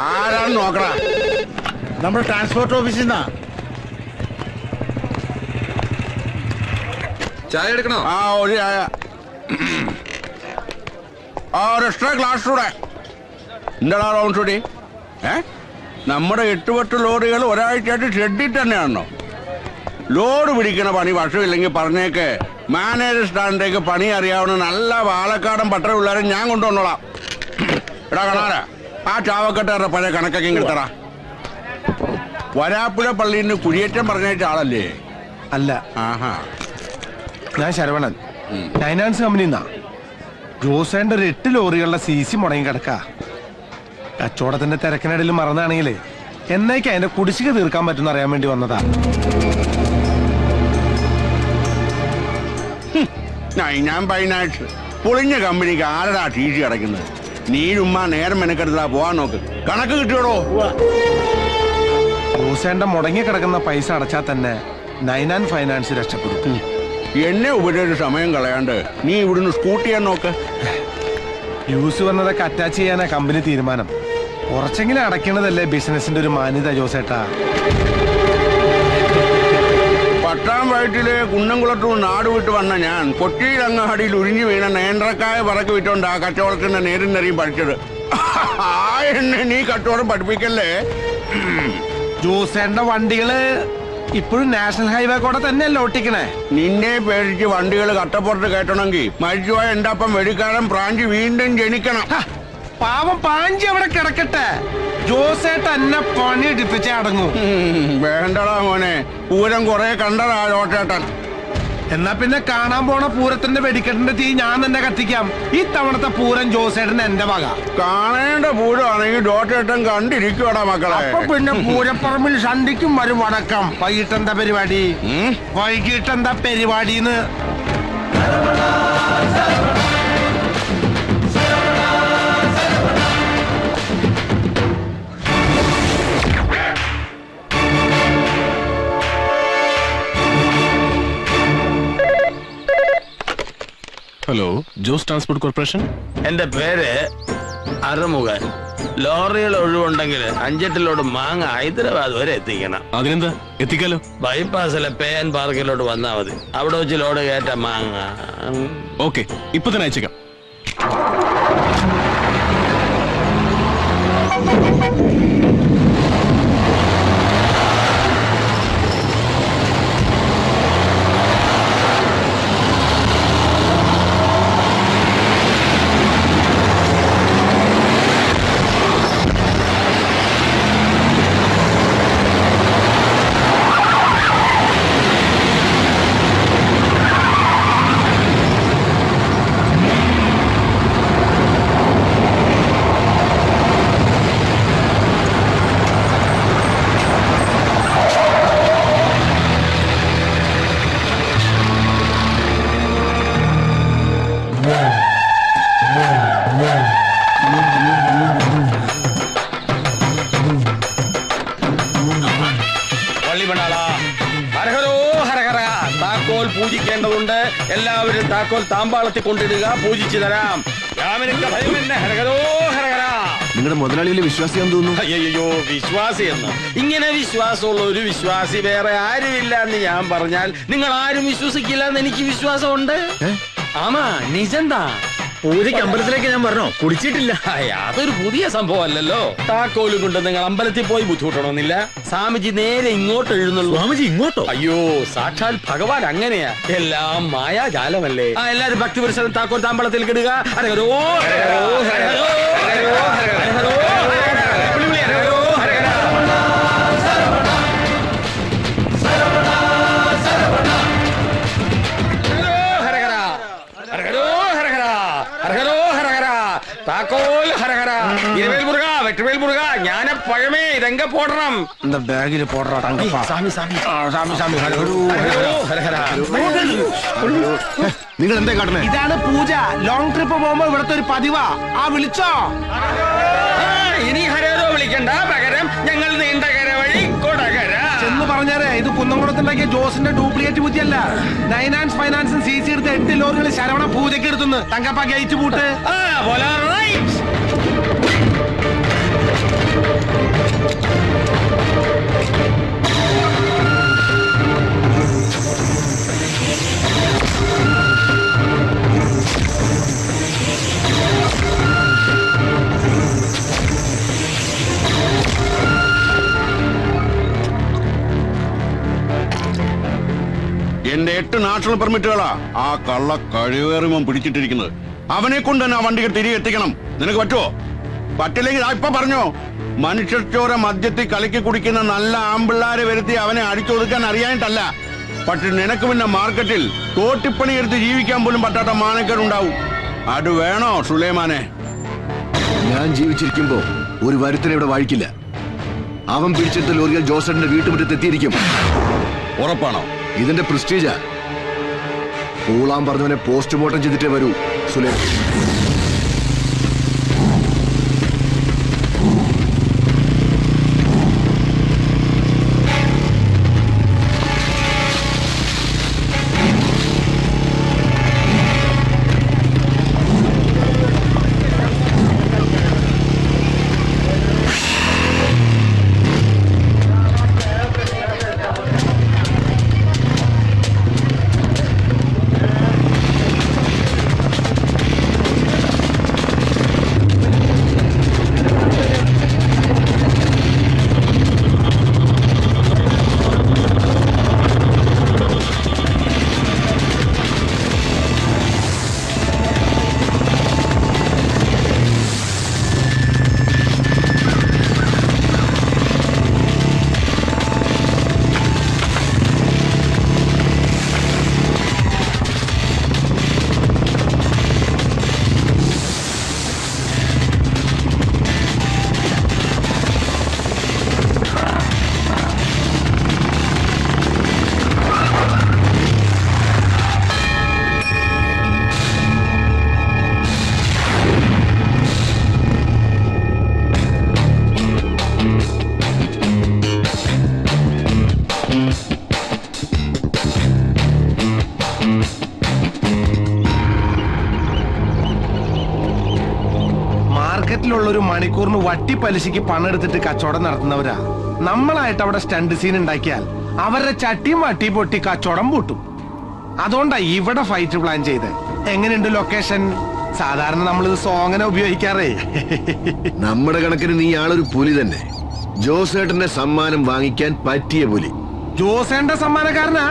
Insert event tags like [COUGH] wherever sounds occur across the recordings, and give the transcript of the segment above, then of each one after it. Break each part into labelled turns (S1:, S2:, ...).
S1: ആരാണ് നോക്കണ
S2: നമ്മുടെ ട്രാൻസ്പോർട്ട് ഓഫീസിൽ നിന്നാ
S3: ചായ എടുക്കണോ?
S1: ആ ഒരു ചായ. ആ ഒരു എക്സ്ട്രാ ഗ്ലാസ് കൂടെ. എന്താടാ റൗണ്ട് ഷൂട്ടി ഏ? നമ്മുടെ എട്ടുപെട്ട് ലോറികൾ ഒരാഴ്ചയായിട്ട് ഷെഡിൽ തന്നെയാണോ ലോഡ് പിടിക്കണ പണി വർഷമില്ലെങ്കിൽ പറഞ്ഞേക്ക് മാനേജർ സ്റ്റാൻഡിലേക്ക് പണി അറിയാവുന്ന നല്ല പാലക്കാടൻ പട്ടണ പിള്ളേരെ ഞാൻ കൊണ്ടുവന്നോളാം. എടാ കാണാറ ആ ചാവക്കട്ടാരുടെ പഴയ കണക്കൊക്കെ ഇങ്ങെടുത്തടാ വരാപ്പുഴ പള്ളിയിൽ നിന്ന് കുടിയേറ്റം പറഞ്ഞേറ്റ ആളല്ലേ?
S4: അല്ല.
S1: ആഹാ.
S4: ഞാൻ ശരവണൻ. ഫൈനാൻസ് കമ്പനിന്നാ ജോസേന്റെ ഒരു എട്ട് ലോറികളുടെ സി സി മുടങ്ങി കിടക്ക. കച്ചവടത്തിന്റെ തിരക്കിനിടയിൽ മറന്നാണെങ്കിലേ എന്നേക്ക് അതിന്റെ കുടിശ്ശിക തീർക്കാൻ പറ്റുന്ന അറിയാൻ വേണ്ടി വന്നതാ.
S1: ഞാൻ ഫൈനാൻസ് പൊളിഞ്ഞ കമ്പനിക്ക് ആരടാ ടി സി അടയ്ക്കുന്നത്? നീ ചുമ്മാ നേരം മെനക്കെടുത്താ പോവാൻ നോക്ക്. കണക്ക് കിട്ടിയോടോ?
S4: ഹൂസേന്റെ മുടങ്ങി കിടക്കുന്ന പൈസ അടച്ചാൽ തന്നെ നൈനാൻ ഫൈനാൻസ് രക്ഷപ്പെടും
S1: എന്നെ ഒരു സമയം കളയാണ്ട് നീ ഇവിടുന്ന് സ്കൂട്ട് ചെയ്യാൻ നോക്ക്.
S4: യൂസ് വന്നതൊക്കെ അറ്റാച്ച് ചെയ്യാനാ കമ്പനി തീരുമാനം. കുറച്ചെങ്കിലും അടയ്ക്കണതല്ലേ ബിസിനസിന്റെ ഒരു മാന്യത ജോസേട്ടാ.
S1: പട്ടാം വയറ്റിലെ കുന്നംകുളത്തു നാട് വിട്ട് വന്ന ഞാൻ കൊച്ചിയിൽ അങ്ങാടിയിൽ ഉരിഞ്ഞു വീണ നേന്ത്രക്കായ പറക്ക് വിറ്റോണ്ട് ആ കച്ചവടത്തിന്റെ നേരും നെറിയും പഠിച്ചത് ആ എന്നെ നീ കച്ചവടം പഠിപ്പിക്കല്ലേ?
S4: ജോസേന്റെ വണ്ടികൾ ഇപ്പോഴും നാഷണൽ ഹൈവേ കൂടെ തന്നെയല്ലേ ഓട്ടിക്കണേ?
S1: നിന്നെ പേടിച്ച് വണ്ടികൾ കട്ടപ്പുറത്ത് കയറ്റണമെങ്കിൽ മരിച്ചുപോയ എന്റെ അപ്പം വെടിക്കാരൻ പ്രാഞ്ചി വീണ്ടും ജനിക്കണം.
S4: പാവം പാഞ്ചി അവിടെ കിടക്കട്ടെ. ജോസേട്ട എന്നെ പണി എടുപ്പിച്ചേ അടങ്ങൂ
S1: വേണ്ടടാ മോനെ. പൂരം കൊറേ കണ്ടടാ ലോട്ടേട്ടൻ.
S4: എന്നാ പിന്നെ കാണാൻ പോണ പൂരത്തിന്റെ വെടിക്കെട്ടിന്റെ തീ ഞാൻ തന്നെ കത്തിക്കാം. ഈ തവണത്തെ പൂരം ജോസേട്ടന് എന്റെ വക.
S1: കാണേണ്ട പൂരമാണെങ്കിൽ ഡോട്ടേട്ടൻ കണ്ടിരിക്കുവാടാ മക്കളെ.
S4: അപ്പൊ പിന്നെ പൂരപ്പറമ്പിൽ ഷണ്ടിക്കും വരും വടക്കം. വൈകിട്ടെന്താ പരിപാടി? വൈകിട്ടെന്താ പരിപാടിന്ന്?
S5: ഹലോ ജോസ് ട്രാൻസ്പോർട്ട് കോർപ്പറേഷൻ
S6: എന്റെ പേര് അറുമുഖൻ. ലോറികൾ ഒഴിവുണ്ടെങ്കിൽ അഞ്ചെട്ടിലോട് മാങ്ങ ഹൈദരാബാദ് വരെ എത്തിക്കണം.
S5: അതിനെന്താ? എത്തിക്കാലോ?
S6: ബൈപ്പാസിലെ പേൻ ആൻഡ് പാർക്കിലോട്ട് വന്നാൽ മതി. അവിടെ വെച്ച് ലോഡ് കയറ്റ മാങ്ങ.
S5: ഓക്കെ ഇപ്പൊ തന്നെ അയച്ചേക്കാം.
S6: താമ്പാളത്തിൽ കൊണ്ടിടുക പൂജിച്ചു തരാം. രാമനൊക്കെ എന്നെ. ഹരഹരോ ഹരഹര
S5: നിങ്ങളുടെ മുതലാളിയിലെ വിശ്വാസിയാന്ന് തോന്നുന്നു.
S6: അയ്യോ വിശ്വാസി എന്ന്. ഇങ്ങനെ വിശ്വാസമുള്ള ഒരു വിശ്വാസി വേറെ ആരുമില്ല എന്ന് ഞാൻ പറഞ്ഞാൽ നിങ്ങൾ ആരും വിശ്വസിക്കില്ല എന്ന് എനിക്ക് വിശ്വാസമുണ്ട്. ആമാ നിജന്താ
S2: പൂജയ്ക്ക് അമ്പലത്തിലേക്ക് ഞാൻ പറഞ്ഞോ? കുടിച്ചിട്ടില്ല.
S6: ഹായ്, അതൊരു പുതിയ സംഭവം അല്ലല്ലോ താക്കോലും കൊണ്ട് നിങ്ങൾ അമ്പലത്തിൽ പോയി ബുദ്ധിമുട്ടണമെന്നില്ല. സ്വാമിജി നേരെ ഇങ്ങോട്ട് എഴുന്നള്ളൂ.
S2: സ്വാമിജി ഇങ്ങോട്ടോ?
S6: അയ്യോ സാക്ഷാൽ ഭഗവാൻ അങ്ങനെയാ. എല്ലാം മായാജാലമല്ലേ? ആ എല്ലാരും ഭക്തി പുരുഷനും താക്കോൽ താമ്പളത്തിൽ കിടുക ഹരഹരോ ഹരഹരോ ഹരഹരോ ഹരഹരോ ഹരഹരോ ഹരഹരോ. വെട്ടുവേൽ മുറുക. ജ്ഞാന പഴമേ ഇതെങ്ക പോടണം.
S4: എന്താ ബാഗിൽ പോടാ തങ്കപ്പ?
S6: സ്വാമി സ്വാമി.
S4: സ്വാമി സ്വാമി.
S5: നിങ്ങൾ എന്താ കാട്ടണേ?
S4: ഇതാണ് പൂജ. ലോങ് ട്രിപ്പ് പോകുമ്പോ ഇവിടുത്തെ ഒരു പതിവാ. ആ വിളിച്ചോ?
S6: ഇനി ഹരേതോ വിളിക്കണ്ട. പകരം ഞങ്ങൾ നീണ്ടകര വഴി കൊടകര.
S4: എന്ന് പറഞ്ഞാലേ ഇത് കുന്നംകുളത്തുണ്ടാക്കിയ ജോസിന്റെ ഡ്യൂപ്ലിക്കേറ്റ് ബുദ്ധിയല്ല. നൈനാൻസ് ഫൈനാൻസും സി സി എടുത്ത് എട്ട് ലോറികൾ ശരവണ പൂജയ്ക്ക് എടുത്തുനിന്ന് തങ്കപ്പ ഗേറ്റ് പൂട്ട്.
S6: ആ പോലാ റൈറ്റ്.
S1: എന്റെ എട്ട് നാഷണൽ പെർമിറ്റുകളാ. ആ കള്ള കഴിവേറിമം പിടിച്ചിട്ടിരിക്കുന്നത്. അവനെ കൊണ്ട് തന്നെ ആ വണ്ടികൾ തിരികെ എത്തിക്കണം. നിനക്ക് പറ്റുമോ പറ്റില്ലെങ്കിൽ ഇപ്പൊ പറഞ്ഞോ. മനുഷ്യച്ചോര മദ്യത്തിൽ കലക്കി കുടിക്കുന്ന നല്ല ആമ്പിള്ളാരെ വരുത്തി അവനെ അടിച്ചൊതുക്കാൻ അറിയാനിട്ടല്ല പക്ഷെ നിനക്ക് പിന്നെ മാർക്കറ്റിൽ തോട്ടിപ്പണി എടുത്ത് ജീവിക്കാൻ പോലും പറ്റാത്ത മാനക്കരുണ്ടാവും അത് വേണോ സുലൈമാനെ?
S5: ഞാൻ ജീവിച്ചിരിക്കുമ്പോ ഒരു വരുത്തനെ ഇവിടെ വാഴിക്കില്ല. അവൻ പിടിച്ചെടുത്ത ലോറികൾ ജോസഫിന്റെ വീട്ടുമുറ്റത്ത് എത്തിയിരിക്കും.
S1: ഉറപ്പാണോ?
S5: ഇതിന്റെ പ്രസ്റ്റീജാ പൂളാൻ പറഞ്ഞവനെ പോസ്റ്റ്മോർട്ടം ചെയ്തിട്ടേ വരൂ സുലൈം
S4: വട്ടി പലിശയ്ക്ക് പണം എടുത്തിട്ട് കച്ചവടം നടത്തുന്നവരാ. നമ്മളായിട്ട് അവിടെ സ്റ്റണ്ട് സീൻ ഉണ്ടാക്കിയാൽ അവരുടെ ചട്ടിയും വട്ടി പൊട്ടി കച്ചവടം പൂട്ടും. അതുകൊണ്ടാ ഇവിടെ ഫൈറ്റ് പ്ലാൻ ചെയ്ത്. എങ്ങനെയുണ്ട് ലൊക്കേഷൻ സാധാരണ നമ്മൾ ഇത് സോങ്ങനെ ഉപയോഗിക്കാറേ.
S5: നമ്മുടെ കണക്കിന് നീ ആളൊരു പുലി തന്നെ. ജോസേട്ടന്റെ സമ്മാനം വാങ്ങിക്കാൻ പറ്റിയ പുലി.
S4: ജോസേന്റെ സമ്മാനക്കാരനാ?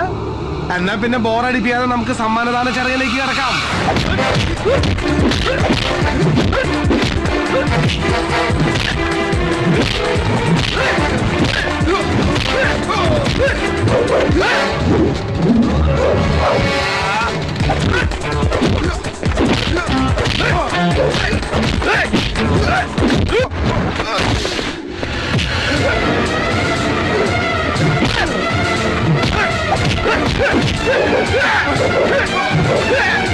S4: എന്നാ പിന്നെ ബോറടിപ്പിക്കാതെ നമുക്ക് സമ്മാനദാന ചടങ്ങിലേക്ക് കിടക്കാം. Yeah!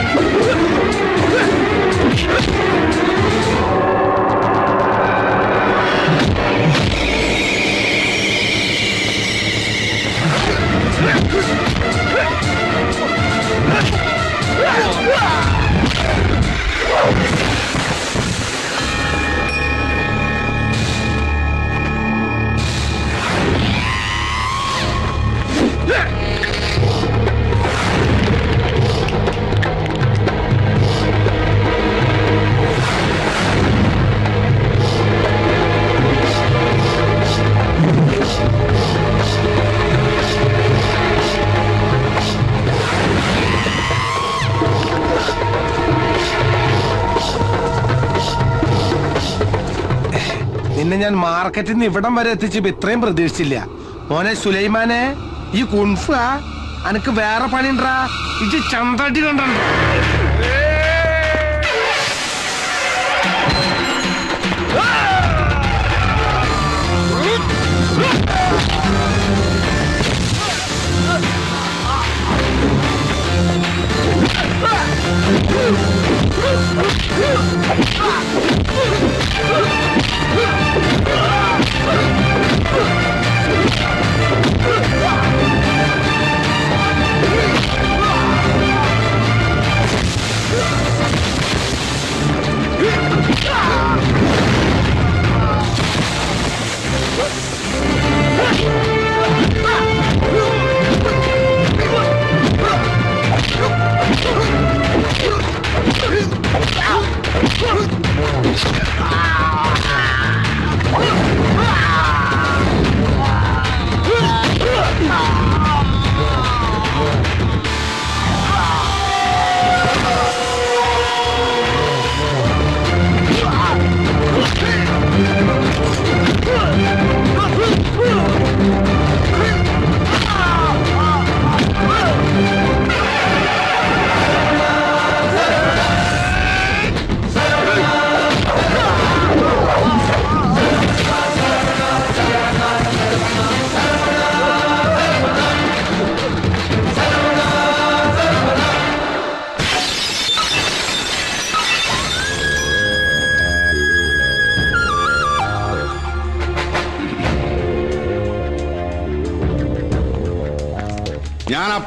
S4: നിന്നെ ഞാൻ മാർക്കറ്റിൽ നിന്ന് ഇവിടം വരെ എത്തിച്ചപ്പോ ഇത്രയും പ്രതീക്ഷിച്ചില്ല. മോനെ സുലൈമാനെ ഈ കുൺഫ അനക്ക് വേറെ പണിണ്ടാ ഇത് ചന്തടി കണ്ടോ
S1: Ah! Ah!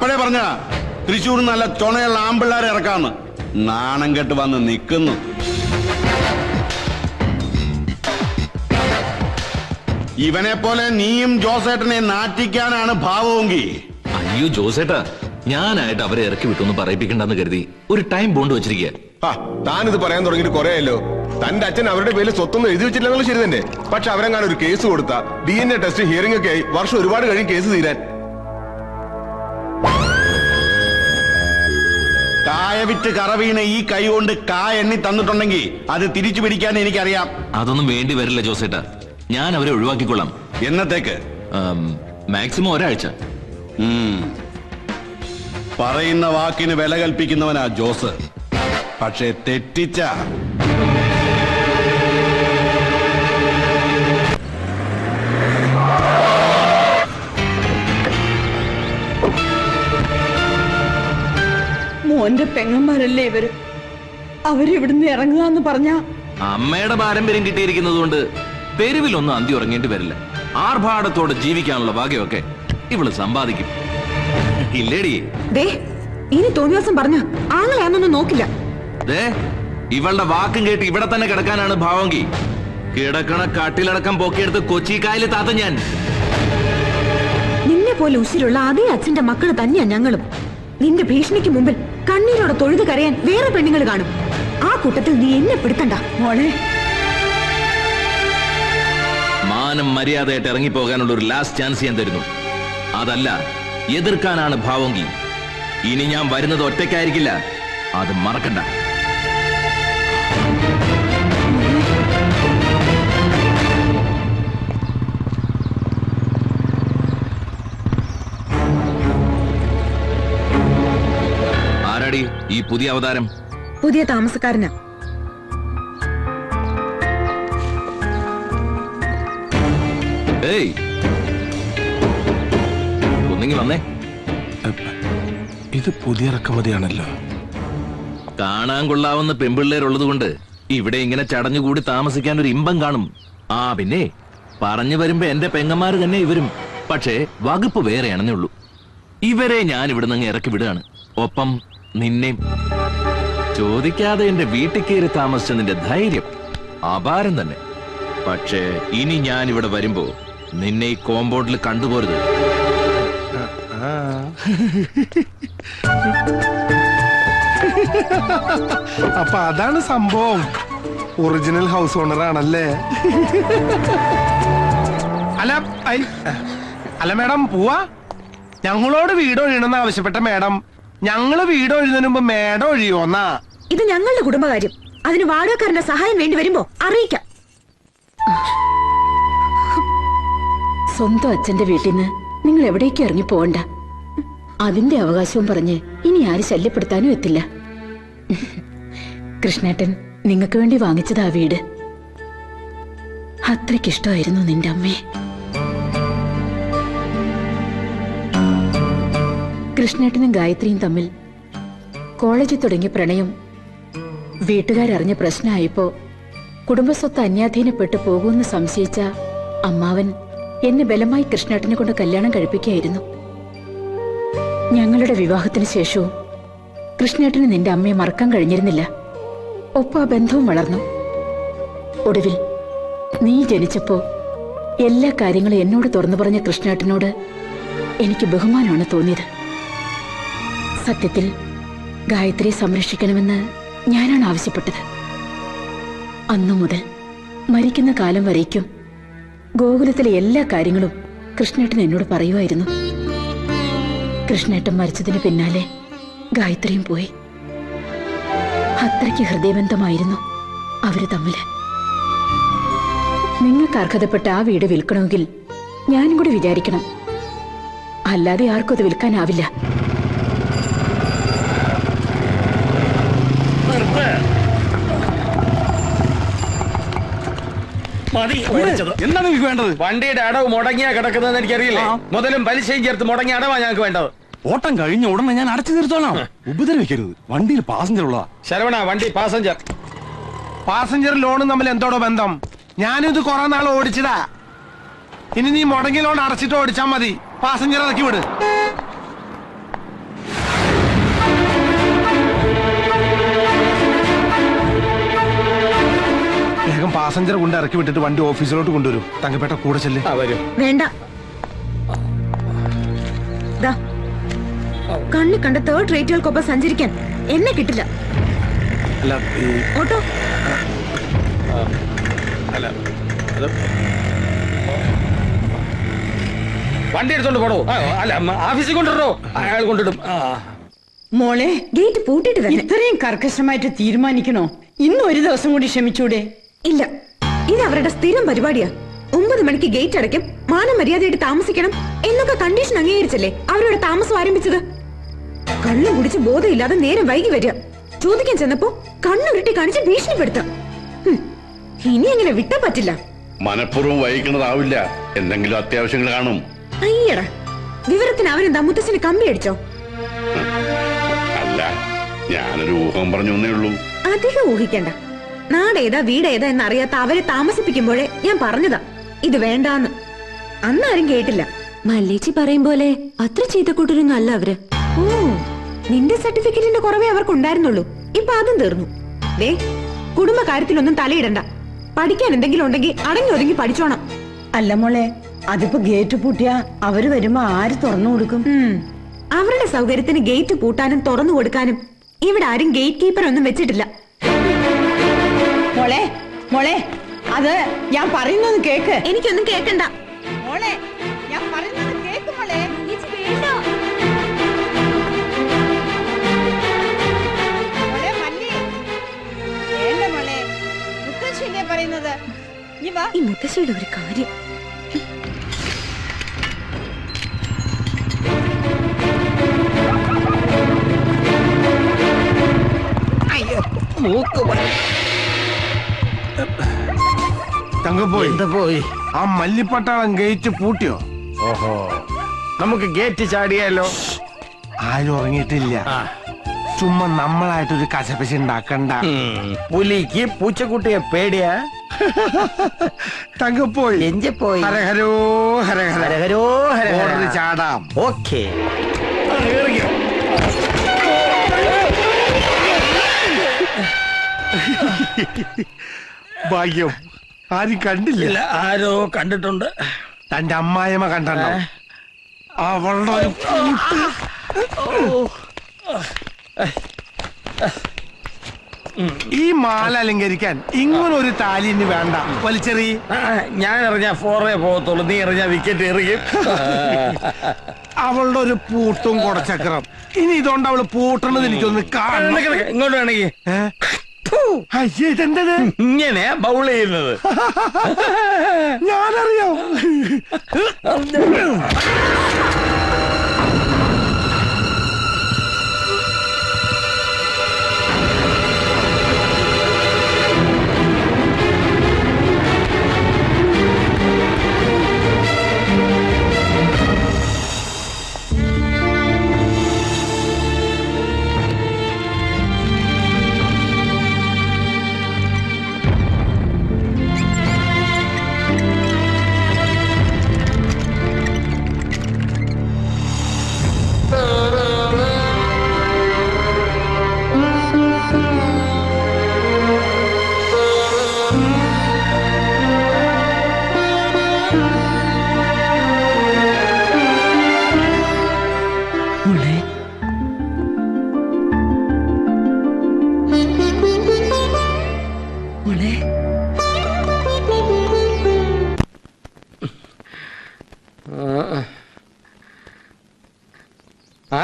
S1: അപ്പോഴേ പറഞ്ഞ തൃശ്ശൂർ നല്ല ചുണയുള്ള ആമ്പിള്ളാരെ ഇറക്കാന്ന്. നാണം കെട്ട് വന്ന് നിൽക്കുന്നു ഇവനെ പോലെ നീയും ജോസേട്ടനെ നാറ്റിക്കാനാണ് ഭാവമെങ്കിൽ.
S3: അയ്യോ ജോസേട്ടാ ഞാനായിട്ട് അവരെ ഇറക്കി വിട്ടൊന്ന് പറയിപ്പിക്കണ്ടെന്ന് കരുതി ഒരു ടൈം ബോണ്ട് വെച്ചിരിക്കുക
S7: താനിത് പറയാൻ തുടങ്ങിയിട്ട് കുറേയല്ലോ. തന്റെ അച്ഛൻ അവരുടെ പേരിൽ സ്വത്തൊന്നും എഴുതി വെച്ചില്ലെന്നുള്ള ശരി തന്നെ. പക്ഷെ അവരെങ്ങാനും ഒരു കേസ് കൊടുത്ത D N A test hearing ഒക്കെ ആയി വർഷം ഒരുപാട് കഴിയും കേസ് തീരാൻ.
S1: കായ കറവീണ് ഈ കൈ കൊണ്ട് കായ എണ്ണി തന്നിട്ടുണ്ടെങ്കിൽ അത് തിരിച്ചു പിടിക്കാൻ എനിക്കറിയാം.
S3: അതൊന്നും വേണ്ടി വരില്ല ജോസേട്ട. ഞാൻ അവരെ ഒഴിവാക്കിക്കൊള്ളാം.
S1: എന്നത്തേക്ക്?
S3: മാക്സിമം ഒരാഴ്ച.
S1: പറയുന്ന വാക്കിന് വില കൽപ്പിക്കുന്നവനാ ജോസ്. പക്ഷെ തെറ്റിച്ച.
S8: മോന്റെ പെങ്ങന്മാരല്ലേ ഇവർ? അവരിവിടുന്ന് ഇറങ്ങുക എന്ന് പറഞ്ഞ
S3: അമ്മയുടെ പാരമ്പര്യം കിട്ടിയിരിക്കുന്നത് കൊണ്ട് തെരുവിലൊന്നും അന്തി ഉറങ്ങേണ്ടി വരില്ല. ആർഭാടത്തോടെ ജീവിക്കാനുള്ള ഭാഗ്യമൊക്കെ ഇവൾ സമ്പാദിക്കും. ഇല്ലേടി.
S8: ദേ ഇനി തോന്നിയ ദിവസം പറഞ്ഞ ആങ്ങളെയാന്നൊന്നും നോക്കില്ല.
S3: ദേ ഇവളുടെ വാക്കും കേട്ട് ഇവിടെ തന്നെ കിടക്കാനാണ് ഭാവങ്കി. കിടക്കണ കാട്ടിലടക്കം പൊക്കിയെടുത്ത് കൊച്ചിക്കായൽ താത്ത ഞാൻ.
S8: നിന്നെ പോലെ ഉശിരുള്ള അതേ അച്ഛന്റെ മക്കൾ തന്നെയാ ഞങ്ങളും. നിന്റെ ഭീഷണിക്ക് മുമ്പിൽ കണ്ണീരോടെ തൊഴുത് കരയാൻ വേറെ പെണ്ണുങ്ങൾ കാണും. ആ കൂട്ടത്തിൽ നീ എന്നെ പെടുത്തണ്ട. മോളെ.
S3: മാനം മര്യാദയായിട്ട് ഇറങ്ങിപ്പോകാനുള്ള ഒരു ലാസ്റ്റ് ചാൻസ് ഞാൻ തരുന്നു. അതല്ല എതിർക്കാനാണ് ഭാവമെങ്കിൽ ഇനി ഞാൻ വരുന്നത് ഒറ്റയ്ക്കായിരിക്കില്ല. അത് മറക്കണ്ട. പുതിയ അവതാരം.
S8: പുതിയ താമസക്കാരനാ.
S3: ഏയ്. ഒന്നെങ്കിൽ വന്നേ.
S4: ഇത് പുതിയ ഇറക്കുമതിയാണല്ലോ.
S3: കാണാൻ കൊള്ളാവുന്ന പെമ്പിള്ളേരുള്ളത് കൊണ്ട് ഇവിടെ ഇങ്ങനെ ചടഞ്ഞുകൂടി താമസിക്കാൻ ഒരു ഇമ്പം കാണും. ആ പിന്നെ പറഞ്ഞു വരുമ്പോ എന്റെ പെങ്ങന്മാര് തന്നെ ഇവരും. പക്ഷേ വകുപ്പ് വേറെയാണെന്നേ ഉള്ളൂ. ഇവരെ ഞാൻ ഇവിടുന്ന് ഇറക്കി വിടുകയാണ്. ഒപ്പം നിന്നെയും. ചോദിക്കാതെ എന്റെ വീട്ടിൽ കയറി താമസിച്ച നിന്റെ ധൈര്യം അപാരം തന്നെ. പക്ഷേ ഇനി ഞാൻ ഇവിടെ വരുമ്പോ നിന്നെ ഈ കോമ്പൗണ്ടിൽ കണ്ടുപോരുത്. [LAUGHS]
S4: അപ്പൊ അതാണ് സംഭവം. ഒറിജിനൽ ഹൗസ് ഓണർ ആണല്ലേ? [LAUGHS] അല്ല അല്ല മേഡം പോവാ. ഞങ്ങളോട് വീട് ഒഴിയണമെന്ന് ആവശ്യപ്പെട്ട മേഡം. ഞങ്ങൾ വീട് ഒഴിയുന്നതിന് മുമ്പ് മേടം ഒഴിയോന്നാ
S8: ഇത് ഞങ്ങളുടെ കുടുംബകാര്യം. അതിന് വാടകക്കാരന്റെ സഹായം വേണ്ടി വരുമ്പോ അറിയിക്കാം.
S9: സ്വന്തം അച്ഛന്റെ വീട്ടിൽ നിന്ന് നിങ്ങൾ എവിടേക്ക് ഇറങ്ങി പോകണ്ട അതിന്റെ അവകാശവും പറഞ്ഞ് ഇനി ആര് ശല്യപ്പെടുത്താനും എത്തില്ല. കൃഷ്ണേട്ടൻ നിങ്ങൾക്ക് വേണ്ടി വാങ്ങിച്ചതാ വീട്. അത്രയ്ക്കിഷ്ടമായിരുന്നു നിന്റെ അമ്മയെ. കൃഷ്ണേട്ടനും ഗായത്രിയും തമ്മിൽ കോളേജിൽ തുടങ്ങിയ പ്രണയം വീട്ടുകാരറിഞ്ഞ പ്രശ്നമായപ്പോ കുടുംബസ്വത്ത് അന്യാധീനപ്പെട്ടു പോകുമെന്ന് സംശയിച്ച അമ്മാവൻ എന്നെ ബലമായി കൃഷ്ണേട്ടനെ കൊണ്ട് കല്യാണം കഴിപ്പിക്കുകയായിരുന്നു. ഞങ്ങളുടെ വിവാഹത്തിന് ശേഷവും കൃഷ്ണേട്ടന് നിന്റെ അമ്മയെ മറക്കാൻ കഴിഞ്ഞിരുന്നില്ല. ഒപ്പം ആ ബന്ധവും വളർന്നു. ഒടുവിൽ നീ ജനിച്ചപ്പോ എല്ലാ കാര്യങ്ങളും എന്നോട് തുറന്നു പറഞ്ഞ കൃഷ്ണേട്ടനോട് എനിക്ക് ബഹുമാനമാണ് തോന്നിയത്. സത്യത്തിൽ ഗായത്രിയെ സംരക്ഷിക്കണമെന്ന് ഞാനാണ് ആവശ്യപ്പെട്ടത്. അന്നു മുതൽ മരിക്കുന്ന കാലം വരേക്കും ഗോകുലത്തിലെ എല്ലാ കാര്യങ്ങളും കൃഷ്ണേട്ടൻ എന്നോട് പറയുമായിരുന്നു കൃഷ്ണേട്ടൻ മരിച്ചതിന് പിന്നാലെ ഗായത്രിയും പോയി. അത്രയ്ക്ക് ഹൃദയബന്ധമായിരുന്നു അവർ തമ്മിൽ. നിങ്ങൾക്ക് അർഹതപ്പെട്ട ആ വീട് വിൽക്കണമെങ്കിൽ ഞാനും കൂടി വിചാരിക്കണം. അല്ലാതെ ആർക്കും അത് വിൽക്കാനാവില്ല.
S6: എന്താ നിങ്ങൾക്ക് വേണ്ടത്? വണ്ടിയുടെ അടവ് മുടങ്ങിയാ കിടക്കുന്നതെന്ന് എനിക്കറിയില്ലേ? മുതലും പലിശയും ചേർത്ത് മുടങ്ങിയ അടവാ ഞങ്ങൾക്ക് വേണ്ടത്.
S2: ഓട്ടം കഴിഞ്ഞ ഉടനെ ഞാൻ അടച്ചു തീർത്തോളാം. ഉപദ്രവിക്കരുത്. വണ്ടിയിൽ പാസഞ്ചർ ഉള്ളതാ.
S6: ശരവണ വണ്ടി പാസഞ്ചർ
S4: പാസഞ്ചർ ലോണും തമ്മിൽ എന്തോടോ ബന്ധം? ഞാനും ഇത് കുറെ നാൾ ഓടിച്ചതാ. ഇനി നീ മുടങ്ങി ലോൺ അടച്ചിട്ട് ഓടിച്ചാ മതി. പാസഞ്ചർ ഇറക്കി വിട്. പാസഞ്ചർ കൊണ്ട് ഇറക്കി വിട്ടിട്ട് വണ്ടി ഓഫീസിലോട്ട് കൊണ്ടുവരും. തങ്കപ്പേട്ട കൂടെ ചെല്ലേ.
S8: വേണ്ട. കണ്ണി കണ്ട തേർഡ് റേറ്റുകൾക്കൊപ്പം സഞ്ചരിക്കാൻ എന്നെ കിട്ടില്ല. ഓട്ടോ.
S6: വണ്ടി എടുത്തോണ്ട് പോടോ. അല്ല ഓഫീസിൽ കൊണ്ടിടോ അയാൾ കൊണ്ടിടും.
S10: മോളെ
S8: ഗേറ്റ് പൂട്ടിട്ട്
S10: ഇത്രയും കർക്കശമായിട്ട് തീരുമാനിക്കണോ? ഇന്ന് ഒരു ദിവസം കൂടി ക്ഷമിച്ചൂടെ?
S8: ഇല്ല. ഇത് അവരുടെ സ്ഥിരം പരിപാടിയാ. ഒമ്പത് മണിക്ക് ഗേറ്റ് അടയ്ക്കും. മാനം മര്യാദയായിട്ട് താമസിക്കണം. എന്നൊക്കെ കണ്ടീഷൻ അംഗീകരിച്ചല്ലേ അവരുടെ താമസം ആരംഭിച്ചത്? കള്ളം കുടിച്ച് ബോധമില്ലാതെ നേരം വൈകി വരിക. ചോദിക്കാൻ ചെന്നപ്പോ കണ്ണുരുട്ടി കാണിച്ച് ഭീഷണിപ്പെടുത്താം ഇനി അങ്ങനെ വിട്ട പറ്റില്ല.
S1: മനഃപൂർവം വൈകിക്കുന്നതാവില്ല. എന്തെങ്കിലും അത്യാവശ്യങ്ങൾ കാണും.
S8: അയ്യടാ. വിവരത്തിന് അവരെന്താ മുത്തച്ഛന് കമ്പി അടിച്ചോ?
S1: അല്ല ഞാനൊരു ഊഹം പറഞ്ഞു ഉള്ളൂ.
S8: അധികം ഊഹിക്കണ്ട. നാടേതാ വീടേതാ എന്നറിയാത്ത അവരെ താമസിപ്പിക്കുമ്പോഴേ ഞാൻ പറഞ്ഞതാ. ഇത് വേണ്ടാന്ന്. അന്നാരും കേട്ടില്ല. മല്ലേച്ചി പറയും പോലെ അത്ര ചെയ്ത കൂട്ടരൊന്നും അല്ല അവർ. ഓ നിന്റെ സർട്ടിഫിക്കറ്റിന്റെ കുറവേ അവർക്കുണ്ടായിരുന്നുള്ളൂ. ഇപ്പൊ അതും തീർന്നു. ദേ കുടുംബ കാര്യത്തിലൊന്നും തലയിടണ്ട. പഠിക്കാൻ എന്തെങ്കിലും ഉണ്ടെങ്കിൽ അടങ്ങി ഒതുങ്ങി പഠിച്ചോണം.
S10: അല്ല മോളെ അതിപ്പോ ഗേറ്റ് പൂട്ടിയാ അവർ വരുമ്പോ ആര് തുറന്നു കൊടുക്കും?
S8: അവരുടെ സൗകര്യത്തിന് ഗേറ്റ് പൂട്ടാനും തുറന്നു കൊടുക്കാനും ഇവിടെ ആരും ഗേറ്റ് കീപ്പർ ഒന്നും വെച്ചിട്ടില്ല.
S10: മോളെ മോളെ അത് ഞാൻ പറയുന്നത് കേക്ക്.
S8: എനിക്കൊന്നും കേക്കണ്ട.
S10: മോളെ ഞാൻ പറയുന്നത് കേക്ക് മോളെ. മോളെ മല്ലി. വേണ്ട മോളെ. പറയുന്നത്? നീ വാ.
S8: ഈ മുത്തശ്ശിയുടെ ഒരു കാര്യം.
S4: തങ്കപ്പോയി.
S6: എന്താ പോയി
S4: ആ മല്ലിപ്പട്ടാളം ഗേറ്റ് പൂട്ടിയോ?
S6: ഓഹോ. നമുക്ക് ഗേറ്റ് ചാടിയാലോ?
S4: ആരും ഉറങ്ങിയിട്ടില്ല.
S6: ആ.
S4: ചുമ്മാ നമ്മളായിട്ടൊരു കശപശ ഉണ്ടാക്കണ്ട.
S6: ഉം. പുലിക്ക് പൂച്ചക്കുട്ടിയെ പേടിയാ?
S4: തങ്കപ്പോയി.
S6: എഞ്ചി പോയി
S4: ഹരഹരോ. ഹരഹര
S6: ഹരഹരോ. ഹരഹര.
S4: ചാടാം.
S6: ഓക്കേ.
S4: ഭാഗ്യം. ആരും കണ്ടില്ല.
S6: ഇല്ല ആരോ കണ്ടിട്ടുണ്ട്.
S4: തന്റെ അമ്മായിമ്മ കണ്ടോ അവളുടെ ഒരു ഈ മാല അലങ്കരിക്കാൻ ഇങ്ങനെ ഒരു താലി ഇനി വേണ്ട. വലിച്ചെറി.
S6: ആ, ഞാൻ എറിഞ്ഞ ഫോറേ പോകത്തുള്ളൂ. നീ എറിഞ്ഞ വിക്കറ്റ് എറിയും.
S4: അവളുടെ ഒരു പൂട്ടും കുടച്ചക്രം ഇനി ഇതുകൊണ്ട് അവൾ പൂട്ടണത് എനിക്കൊന്ന് കാണണം.
S6: ഇങ്ങോട്ട് വേണമെങ്കിൽ.
S4: ഏ? ഇതെന്തത്?
S6: ഇങ്ങനെ ബൗൾ ചെയ്യുന്നത്. [LAUGHS]
S4: ഞാനറിയാം. [LAUGHS]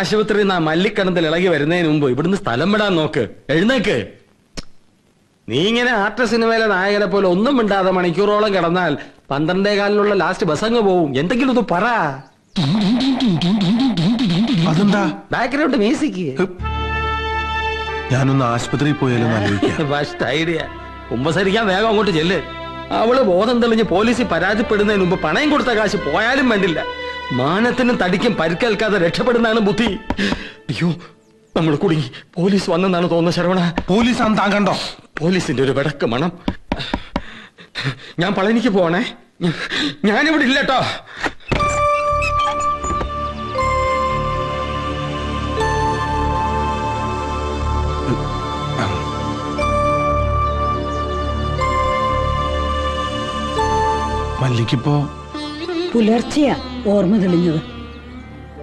S6: ആശുപത്രി ആ മല്ലിക്കണത്തിൽ ഇളകി വരുന്നതിന് മുമ്പ് ഇവിടുന്ന് സ്ഥലം വിടാൻ നോക്ക്. എഴുന്നേക്ക്. നീ ഇങ്ങനെ ആർട്ട സിനിമയിലെ നായകനെ പോലെ ഒന്നും മിണ്ടാതെ മണിക്കൂറോളം കിടന്നാൽ പന്ത്രണ്ടേ കാലിനുള്ള ലാസ്റ്റ് ബസ് അങ്ങ് പോവും. എന്തെങ്കിലും ഒന്ന് പറ.
S4: അതെന്താ?
S6: ബാക്ക്ഗ്രൗണ്ട് മ്യൂസിക്
S4: ഞാനൊന്ന് ആശുപത്രിയിൽ പോയാലോ
S6: ഫസ്റ്റ് ഐഡിയ [LAUGHS] കുമ്പസരിക്കാൻ വേഗം അങ്ങോട്ട് ചെല്ല്. അവൾ ബോധം തെളിഞ്ഞ് പോലീസിൽ പരാതിപ്പെടുന്നതിന് മുമ്പ് പണയം കൊടുത്ത കാശ് പോയാലും വേണ്ടില്ല. മാനത്തിനും തടിക്കും പരിക്കേൽക്കാതെ രക്ഷപ്പെടുന്നതാണ് ബുദ്ധി. അയ്യോ നമ്മൾ കുടുങ്ങി പോലീസ് വന്നെന്നാണ് തോന്നുന്നത് ശരവണ.
S4: പോലീസ് ആണ് താൻ കണ്ടോ?
S6: പോലീസിന്റെ ഒരു വിടക്ക് മണം. ഞാൻ പളനിക്ക് പോണേ ഞാനിവിടെ ഇല്ലട്ടോ.
S4: മല്ലിക്കിപ്പോ
S10: പുലർച്ചെയാ ഓർമ്മ തെളിഞ്ഞത്.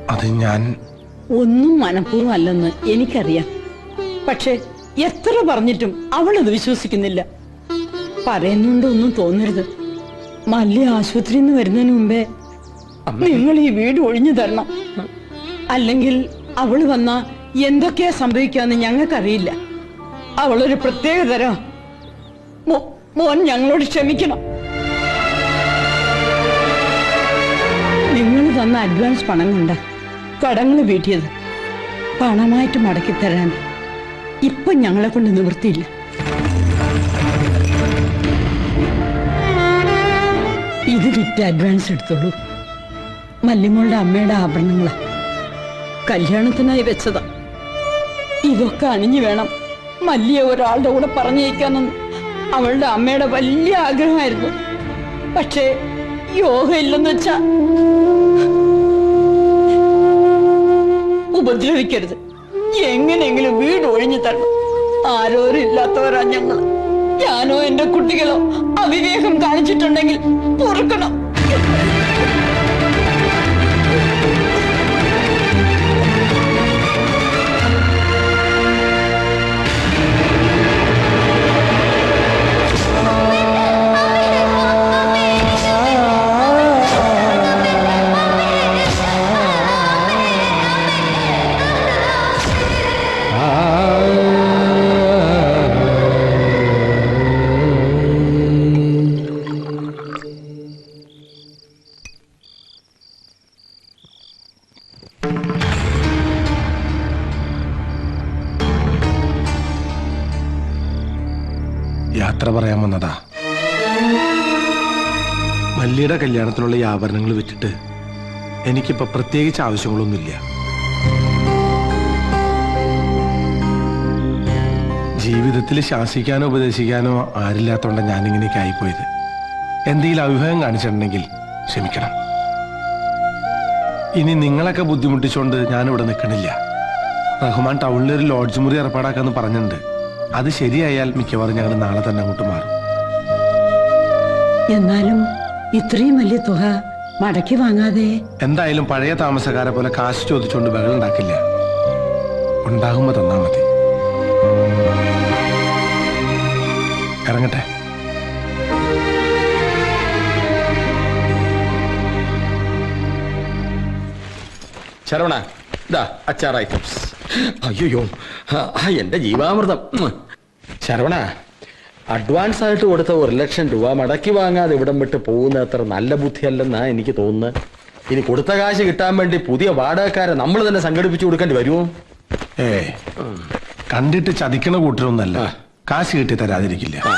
S4: അത് ഞാൻ
S10: ഒന്നും മനഃപൂർവം അല്ലെന്ന് എനിക്കറിയാം. പക്ഷേ എത്ര പറഞ്ഞിട്ടും അവളത് വിശ്വസിക്കുന്നില്ല. പറയുന്നുണ്ട് ഒന്നും തോന്നരുത്. മല്ലി ആശുപത്രിയിൽ നിന്ന് വരുന്നതിന് മുമ്പേ നിങ്ങൾ ഈ വീട് ഒഴിഞ്ഞു തരണം. അല്ലെങ്കിൽ അവൾ വന്ന എന്തൊക്കെയാ സംഭവിക്കാന്ന് ഞങ്ങൾക്കറിയില്ല. അവളൊരു പ്രത്യേക തരം. മോ- മോൻ ഞങ്ങളോട് ക്ഷമിക്കണം. തന്ന അഡ്വാൻസ് പണം കൊണ്ട് കടങ്ങൾ വീട്ടിയത്. പണമായിട്ട് മടക്കി തരാൻ. ഇപ്പൊ ഞങ്ങളെ കൊണ്ട് നിവൃത്തിയില്ല. ഇത് വിറ്റ് അഡ്വാൻസ് എടുത്തോളൂ. മല്ലിമോളുടെ അമ്മയുടെ ആഭരണങ്ങളാ. കല്യാണത്തിനായി വെച്ചതാ. ഇതൊക്കെ അണിഞ്ഞു വേണം മല്ലിയെ ഒരാളുടെ കൂടെ പറഞ്ഞേക്കാനെന്ന് അവളുടെ അമ്മയുടെ വലിയ ആഗ്രഹമായിരുന്നു. പക്ഷേ യോഗ ഇല്ലെന്ന് വെച്ചാ ഉപദ്രവിക്കരുത്. എങ്ങനെയെങ്കിലും വീട് ഒഴിഞ്ഞു തരണം. ആരോരും ഇല്ലാത്തവരാ ഞങ്ങൾ ഞാനോ എന്റെ കുട്ടികളോ അവിവേകം കാണിച്ചിട്ടുണ്ടെങ്കിൽ പൊറുക്കണം.
S4: ആഭരണങ്ങൾ വിറ്റിട്ട് എനിക്കിപ്പോ പ്രത്യേകിച്ച് ആവശ്യങ്ങളൊന്നുമില്ല. ജീവിതത്തിൽ ശാസിക്കാനോ ഉപദേശിക്കാനോ ആരില്ലാത്തോണ്ട ഞാനിങ്ങനെയൊക്കെ ആയിപ്പോയത്. എന്തെങ്കിലും അഭിപ്രായം കാണിച്ചിട്ടുണ്ടെങ്കിൽ ക്ഷമിക്കണം. ഇനി നിങ്ങളൊക്കെ ബുദ്ധിമുട്ടിച്ചുകൊണ്ട് ഞാനിവിടെ നിൽക്കണില്ല റഹ്മാൻ ടൗണിൽ ഒരു ലോഡ്ജ് മുറി ഏർപ്പാടാക്കാന്ന് പറഞ്ഞിട്ടുണ്ട്. അത് ശരിയായാൽ മിക്കവാറും ഞങ്ങൾ നാളെ തന്നെ അങ്ങോട്ട് മാറും.
S10: എന്നാലും ഇത്രയും വലിയ തുക മടക്കി വാങ്ങാതെ.
S4: എന്തായാലും പഴയ താമസക്കാരെ പോലെ കാശ് ചോദിച്ചുകൊണ്ട് ബഹളം ഉണ്ടാക്കില്ല. ഉണ്ടാകുമ്പോ തന്നാ മതി. ഇറങ്ങട്ടെ.
S6: ശരവണ ഇതാ അച്ചാർ ഐറ്റംസ്. അയ്യോ എന്റെ ജീവാമൃതം. ശരവണ അഡ്വാൻസ് ആയിട്ട് കൊടുത്ത ഒരു ലക്ഷം രൂപ മടക്കി വാങ്ങാതെ ഇവിടം വിട്ട് പോകുന്ന അത്ര നല്ല ബുദ്ധിയല്ലെന്നാ എനിക്ക് തോന്നുന്നത്. ഇനി കൊടുത്ത കാശ് കിട്ടാൻ വേണ്ടി പുതിയ വാടകക്കാരെ നമ്മൾ തന്നെ സംഘടിപ്പിച്ചു കൊടുക്കേണ്ടി വരുമോ?
S4: ഏ കണ്ടിട്ട് ചതിക്കണ കൂട്ടരൊന്നല്ല. കാശ് കിട്ടി തരാതിരിക്കില്ല.